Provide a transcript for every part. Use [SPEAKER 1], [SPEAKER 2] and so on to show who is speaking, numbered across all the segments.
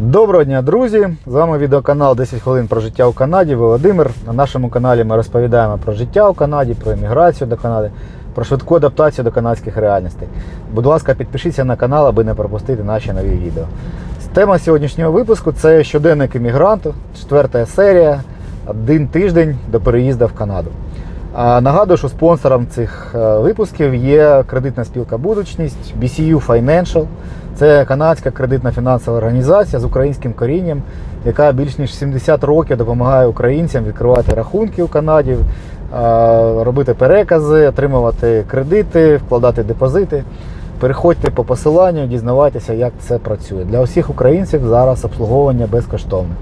[SPEAKER 1] Доброго дня, друзі! З вами відеоканал 10 хвилин про життя у Канаді. Володимир. На нашому каналі ми розповідаємо про життя у Канаді, про еміграцію до Канади, про швидку адаптацію до канадських реальностей. Будь ласка, підпишіться на канал, аби не пропустити наші нові відео. Тема сьогоднішнього випуску це щоденник емігранту, четверта серія, один тиждень до переїзду в Канаду. Нагадую, що спонсором цих е, випусків є кредитна спілка Будучність, BCU Financial. Це канадська кредитна фінансова організація з українським корінням, яка більш ніж 70 років допомагає українцям відкривати рахунки у Канаді, е, робити перекази, отримувати кредити, вкладати депозити. Переходьте по посиланню, дізнавайтеся, як це працює. Для усіх українців зараз обслуговування безкоштовне.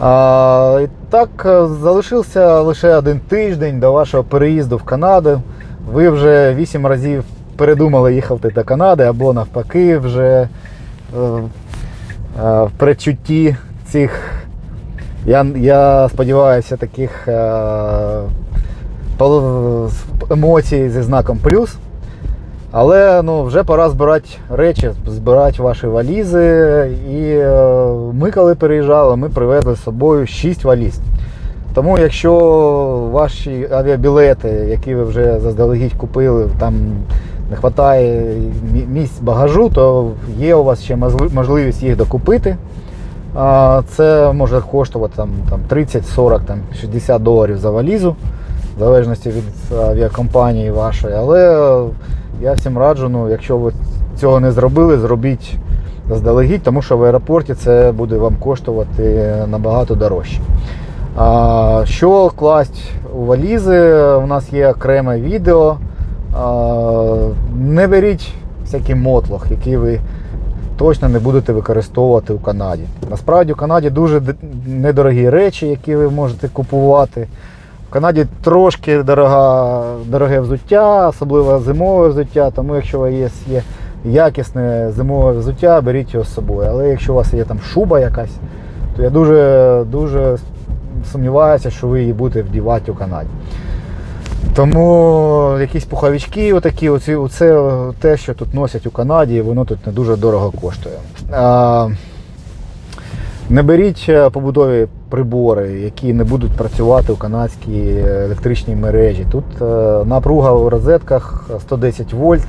[SPEAKER 1] А, і так, е, залишився лише один тиждень до вашого переїзду в Канаду. Ви вже вісім разів передумали їхати до Канади або навпаки, вже е, е, в предчутті цих, я, я сподіваюся, таких емоцій зі знаком плюс. Але ну, вже пора збирати речі, збирати ваші валізи. І е, ми, коли переїжджали, ми привезли з собою 6 валіз. Тому якщо ваші авіабілети, які ви вже заздалегідь купили, там не вистачає місць багажу, то є у вас ще можливість їх докупити. Це може коштувати там, там 30, 40, там, 60 доларів за валізу, в залежності від авіакомпанії вашої. Але я всім раджу, ну, якщо ви цього не зробили, зробіть заздалегідь, тому що в аеропорті це буде вам коштувати набагато дорожче. А, що класть у валізи? У нас є окреме відео. А, не беріть всякий мотлох, який ви точно не будете використовувати у Канаді. Насправді у Канаді дуже недорогі речі, які ви можете купувати. В Канаді трошки дорога, дороге взуття, особливо зимове взуття, тому якщо у вас є, якісне зимове взуття, беріть його з собою. Але якщо у вас є там шуба якась, то я дуже, дуже сумніваюся, що ви її будете вдівати у Канаді. Тому якісь пуховички, отакі, оці, оце те, що тут носять у Канаді, воно тут не дуже дорого коштує. А, не беріть е, побутові прибори, які не будуть працювати у канадській електричній мережі. Тут е, напруга у розетках 110 вольт,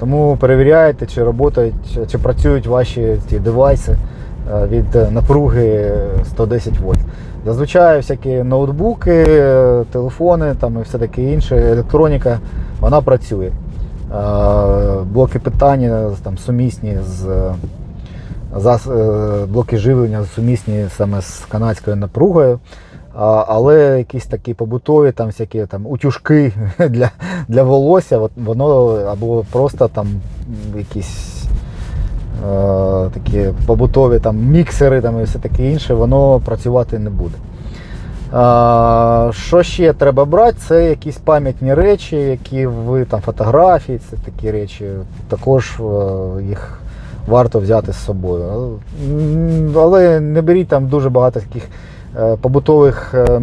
[SPEAKER 1] тому перевіряйте, чи працюють, чи працюють ваші ці девайси е, від напруги 110 вольт. Зазвичай всякі ноутбуки, е, телефони там і все таке інше, електроніка, вона працює. Блоки питання там, сумісні з блоки живлення сумісні саме з канадською напругою. Але якісь такі побутові, там всякі там утюжки для, для волосся, воно або просто там якісь е, такі побутові там міксери там, і все таке інше, воно працювати не буде. А, що ще треба брати? Це якісь пам'ятні речі, які ви там фотографії, це такі речі. Також е, їх варто взяти з собою. Але не беріть там дуже багато таких е, побутових е,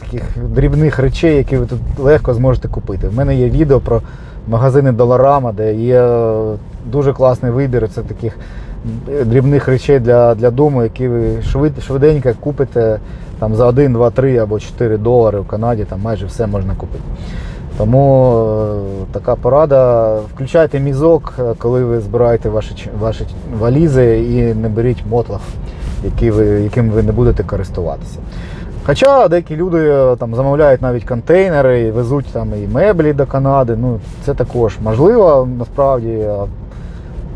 [SPEAKER 1] таких дрібних речей, які ви тут легко зможете купити. В мене є відео про магазини Доларама, де є е, дуже класний вибір. Це таких дрібних речей для, для дому, які ви швид, швиденько купите там, за 1, 2, 3 або 4 долари в Канаді, там майже все можна купити. Тому е, така порада. Включайте мізок, е, коли ви збираєте ваші, ваші валізи і не беріть мотлах, які ви, яким ви не будете користуватися. Хоча деякі люди е, там замовляють навіть контейнери і везуть там і меблі до Канади. Ну, це також можливо насправді.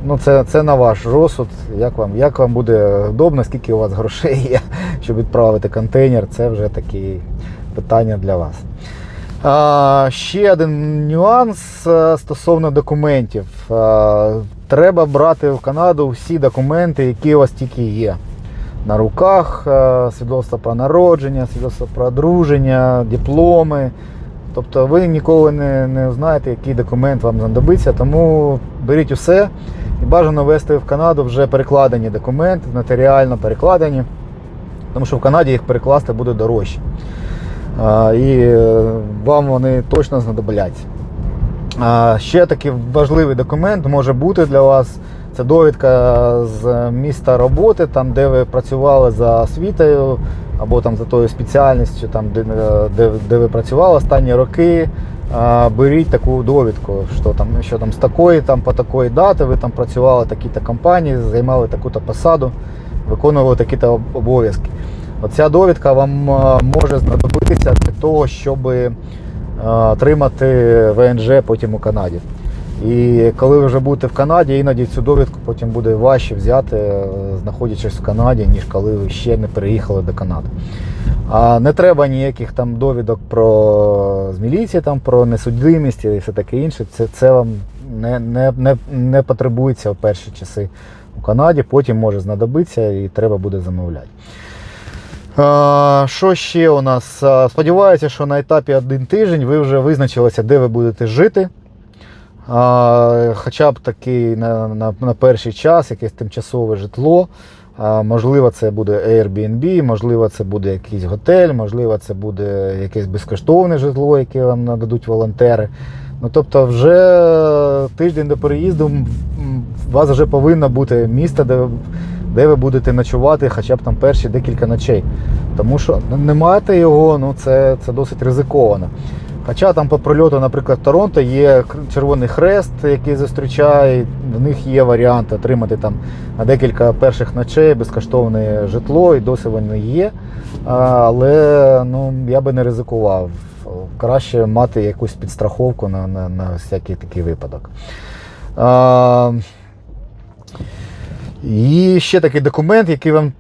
[SPEAKER 1] Ну, це, це на ваш розсуд. Як вам, як вам буде вдобно, скільки у вас грошей є, щоб відправити контейнер, це вже такі питання для вас. Ще один нюанс е, стосовно документів. Треба брати в Канаду всі документи, які у вас тільки є. На руках, е, свідоцтво про народження, свідоцтво про одруження, дипломи. Тобто ви ніколи не, не знаєте, який документ вам знадобиться, тому беріть усе і бажано вести в Канаду вже перекладені документи, нотаріально перекладені, тому що в Канаді їх перекласти буде дорожче. І е, вам вони точно знадобляться. Ще такий важливий документ може бути для вас Це довідка з міста роботи, там, де ви працювали за освітою або там за тою спеціальністю, там, де, де, де ви працювали останні роки. Беріть таку довідку, що там, що там з такої там, по такої дати ви там працювали в такій-то компанії, займали таку-то посаду, виконували такі-то обов'язки. Оця довідка вам може знадобитися для того, щоб е, отримати ВНЖ потім у Канаді. І коли ви вже будете в Канаді, іноді цю довідку потім буде важче взяти, е, знаходячись в Канаді, ніж коли ви ще не переїхали до Канади. А не треба ніяких там довідок про з міліції, там, про несудимість і все таке інше. Це, це вам не, не, не, не потребується в перші часи у Канаді, потім може знадобитися і треба буде замовляти. Що ще у нас? Сподіваюся, що на етапі один тиждень ви вже визначилися, де ви будете жити. Хоча б такий на, на, на перший час, якесь тимчасове житло. Можливо, це буде Airbnb, можливо, це буде якийсь готель, можливо, це буде якесь безкоштовне житло, яке вам нададуть волонтери. Ну, тобто, вже тиждень до переїзду у вас вже повинно бути місце, де, де ви будете ночувати хоча б там перші декілька ночей. Тому що не маєте його, ну це, це досить ризиковано. Хоча там по прильоту, наприклад, Торонто є Червоний Хрест, який зустрічає, в них є варіант отримати там на декілька перших ночей безкоштовне житло, і досі вони є. Але ну, я би не ризикував. Краще мати якусь підстраховку на, на, на всякий такий випадок. А, і ще такий документ, який вам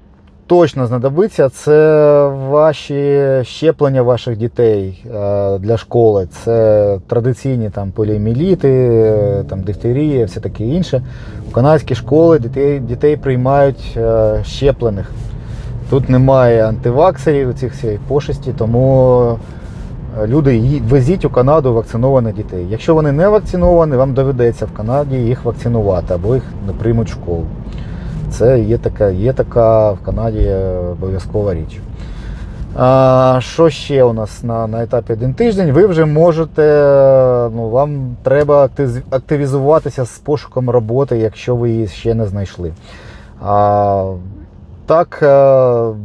[SPEAKER 1] точно знадобиться, це ваші щеплення ваших дітей е, для школи. Це традиційні там поліоміеліти, е, там дифтерія, все таке інше. В канадські школи дітей, дітей приймають е, щеплених. Тут немає антиваксерів, цих всіх пошесті, тому люди везіть у Канаду вакцинованих дітей. Якщо вони не вакциновані, вам доведеться в Канаді їх вакцинувати або їх не приймуть в школу. Це є така, є така в Канаді обов'язкова річ. А, що ще у нас на, на етапі один тиждень? Ви вже можете, ну, вам треба активізуватися з пошуком роботи, якщо ви її ще не знайшли. А, так, е,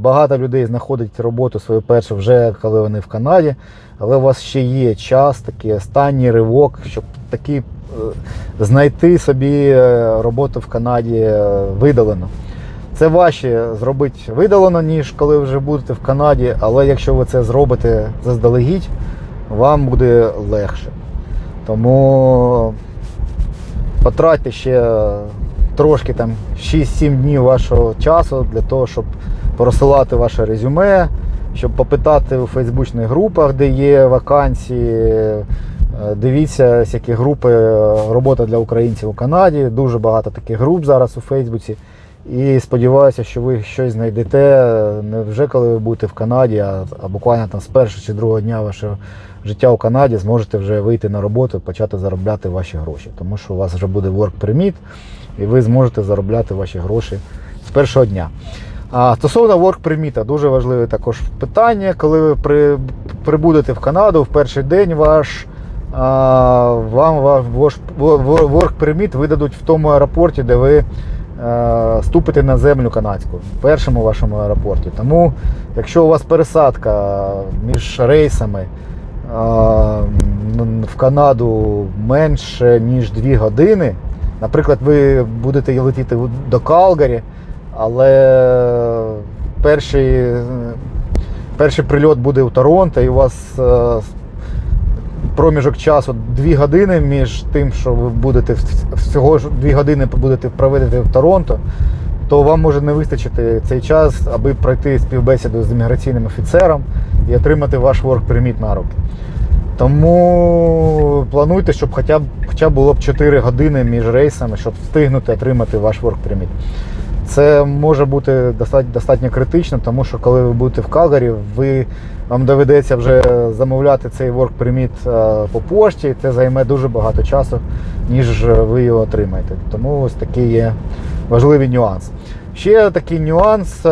[SPEAKER 1] багато людей знаходять роботу свою першу вже коли вони в Канаді, але у вас ще є час, такий останній ривок, щоб таки е, знайти собі е, роботу в Канаді видалено. Це важче зробити видалено, ніж коли вже будете в Канаді, але якщо ви це зробите заздалегідь, вам буде легше. Тому потратьте ще трошки там 6-7 днів вашого часу для того, щоб порозсилати ваше резюме, щоб попитати у фейсбучних групах, де є вакансії. Е, Дивіться, які групи е, робота для українців у Канаді. Дуже багато таких груп зараз у Фейсбуці. І сподіваюся, що ви щось знайдете не вже коли ви будете в Канаді, а, а буквально там з першого чи другого дня вашого життя у Канаді зможете вже вийти на роботу і почати заробляти ваші гроші. Тому що у вас вже буде work permit, і ви зможете заробляти ваші гроші з першого дня. А стосовно permit, дуже важливе також питання, коли ви при, прибудете в Канаду в перший день ваш. а, Вам ваш permit видадуть в тому аеропорті, де ви е, ступите на землю канадську, в першому вашому аеропорті. Тому, якщо у вас пересадка між рейсами м, в Канаду менше ніж 2 години, наприклад, ви будете летіти до Калгарі, але перший, перший прильот буде у Торонто, і у вас е, проміжок часу 2 години між тим, що ви будете всього ж 2 години будете проведете в Торонто, то вам може не вистачити цей час, аби пройти співбесіду з імміграційним офіцером і отримати ваш work permit на руки. Тому плануйте, щоб хоча б, хоча було б 4 години між рейсами, щоб встигнути отримати ваш work permit. Це може бути достатньо, достатньо критично, тому що коли ви будете в Калгарі, ви, вам доведеться вже замовляти цей work permit е, по пошті. і Це займе дуже багато часу, ніж ви його отримаєте. Тому ось такий є важливий нюанс. Ще такий нюанс. е,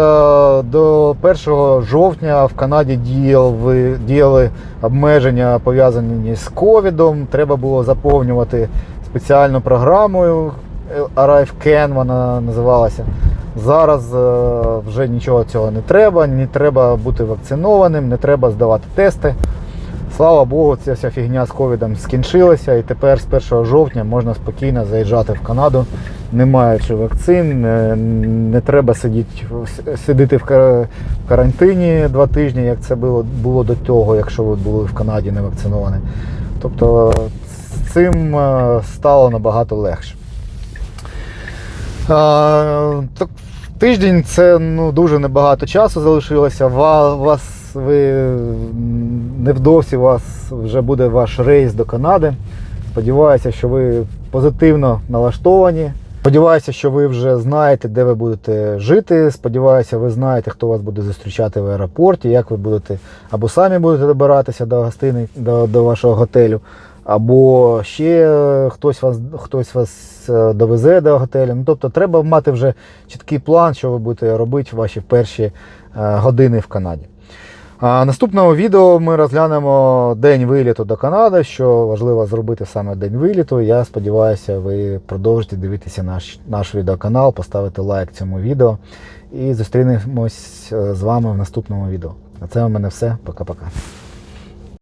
[SPEAKER 1] До 1 жовтня в Канаді діяли, діяли обмеження пов'язані з ковідом. Треба було заповнювати спеціальну програмою Arrive Can вона називалася. Зараз е, вже нічого цього не треба, не треба бути вакцинованим, не треба здавати тести. Слава Богу, ця вся фігня з ковідом скінчилася, і тепер з 1 жовтня можна спокійно заїжджати в Канаду, не маючи вакцин, не, не треба сидіти, сидіти в карантині два тижні, як це було, було до того, якщо ви були в Канаді не вакциновані. Тобто з цим е, стало набагато легше. А, так, тиждень це ну, дуже небагато часу залишилося. Ва- Вас ви невдовзі у вас вже буде ваш рейс до Канади. Сподіваюся, що ви позитивно налаштовані. Сподіваюся, що ви вже знаєте, де ви будете жити. Сподіваюся, ви знаєте, хто вас буде зустрічати в аеропорті, як ви будете або самі будете добиратися до гостини, до, до вашого готелю, або ще хтось вас, хтось вас е, довезе до готелю. Ну, тобто треба мати вже чіткий план, що ви будете робити в ваші перші е, години в Канаді. А наступного відео ми розглянемо день виліту до Канади, що важливо зробити саме день виліту. Я сподіваюся, ви продовжите дивитися наш, наш відеоканал, поставити лайк цьому відео і зустрінемось е, з вами в наступному відео. На це у мене все. Пока-пока.